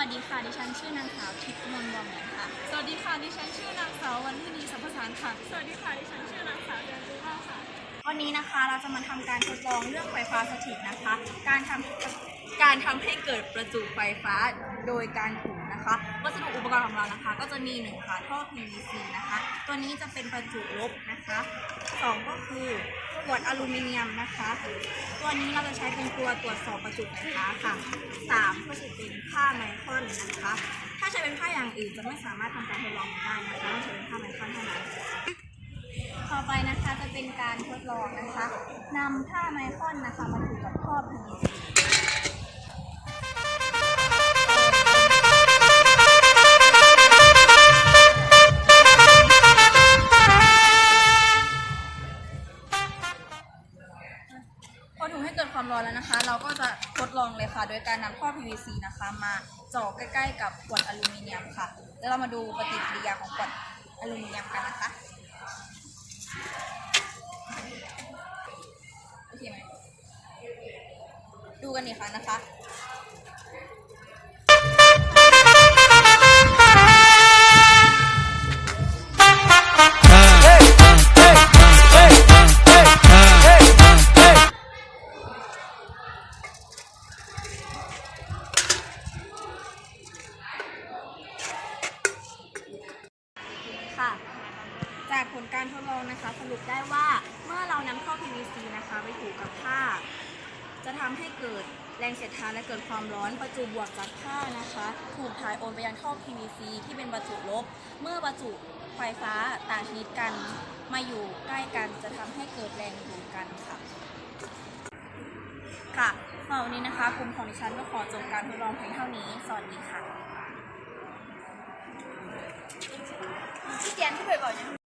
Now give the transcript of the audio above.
วัสดีค่ะ ดิฉันชื่อนางสาวทิพย์มนต์วงเหมือนค่ะ สวัสดีค่ะ ดิฉันชื่อนางสาววันทินีสัมภสารค่ะ สวัสดีค่ะ ดิฉันชื่อนางสาวเดือนจุฬาค่ะ วันนี้นะคะเราจะมาทำการทดลองเรื่องไฟฟ้าสถิตนะคะ การทำการทำให้เกิดประจุไฟฟ้าโดยการถูนะคะ วัสดุอุปกรณ์ของเรานะคะ ก็จะมีหนึ่งค่ะท่อ PVC นะคะ ตัวนี้จะเป็นประจุลบนะคะสองก็คือ ขวดอลูมิเนียมนะคะ ตัวนี้เราจะใช้เป็นตัวตรวจสอบประจุไฟฟ้าค่ะสามก็จะเป็นผ้าไมคอนนะคะ ถ้าใช้เป็นผ้าอย่างอื่นจะไม่สามารถทำการทดลองได้นะคะต้องใช้เป็นผ้าไมคอนเท่านั้นต่อไปนะคะจะเป็นการทดลองนะคะนำผ้าไมคอนนะคะมาถูกับท่อ PVC พอถูให้เกิดความร้อนแล้วนะคะ เราก็จะทดลองเลยค่ะ โดยการนำท่อ PVC นะคะ มาจ่อใกล้ๆ กับขวดอลูมิเนียมค่ะ แล้วเรามาดูปฏิกิริยาของขวดอลูมิเนียมกันนะคะโอเคไหมดูกันอีกครั้งนะคะ ค่ะ จากผลการทดลองนะคะ สรุปได้ว่าเมื่อเรานำท่อ PVC นะคะไปถูกับผ้า จะทำให้เกิดแรงเสียดทานและเกิดความร้อนประจุบวกจากผ้านะคะ ถูกถ่ายโอนไปยังท่อ PVC ที่เป็นประจุลบ เมื่อประจุไฟฟ้าต่างชนิดกันมาอยู่ใกล้กันจะทำให้เกิดแรงดูดกันค่ะ ค่ะสำหรับวันนี้นะคะกลุ่มของดิฉันก็ขอจบการทดลองเพียงเท่านี้ สวัสดีค่ะ พี่เตียน